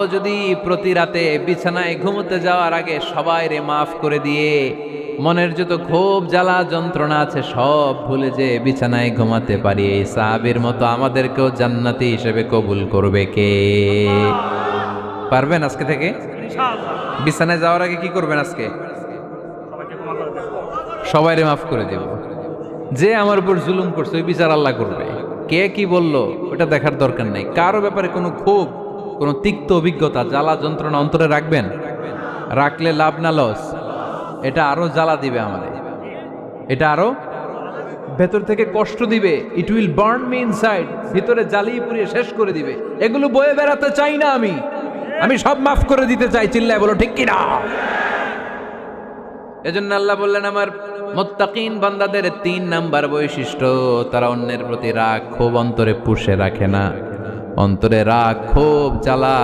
যদি প্রতি রাতে বিছানায় ঘুমোতে যাওয়ার আগে সবাই রে মাফ করে দিয়ে মনের যত ক্ষোভ জ্বালা যন্ত্রণা আছে সব ভুলে যে বিছানায় ঘুমাতে পারি, এই সাহাবির মতো আমাদেরকেও জান্নাতি হিসেবে কবুল করবে কে? পারবেন আজকে থেকে? বিছানায় যাওয়ার আগে কি করবেন আজকে? সবাই রে মাফ করে দেব। যে আমার উপর জুলুম করছে, ওই বিচার আল্লাহ করবে। কে কি বলল, ওটা দেখার দরকার নেই। কারও ব্যাপারে কোনো ক্ষোভ কোনো তিক্ত অভিজ্ঞতা, জ্বালা যন্ত্রণা অন্তরে রাখবেন? রাখলে লাভ না লস। এটা আরও জ্বালা দিবে আমাদের। এটা আরও ভেতর থেকে কষ্ট দিবে। It will burn me inside ভিতরে জ্বালিয়ে পুড়িয়ে শেষ করে দিবে। এগুলো বয়ে বেড়াতে চাই না আমি। আমি সব মাফ করে দিতে চাই। চিল্লায় বলো, ঠিক কিনা? এজন্য আল্লাহ বললেন, আমার মোত্তাকিন বান্দাদের তিন নাম্বার বৈশিষ্ট্য, তারা অন্যের প্রতি রাগ ক্ষোভ অন্তরে পুষে রাখে না। অন্তরে রাগ ক্ষোভ জ্বালা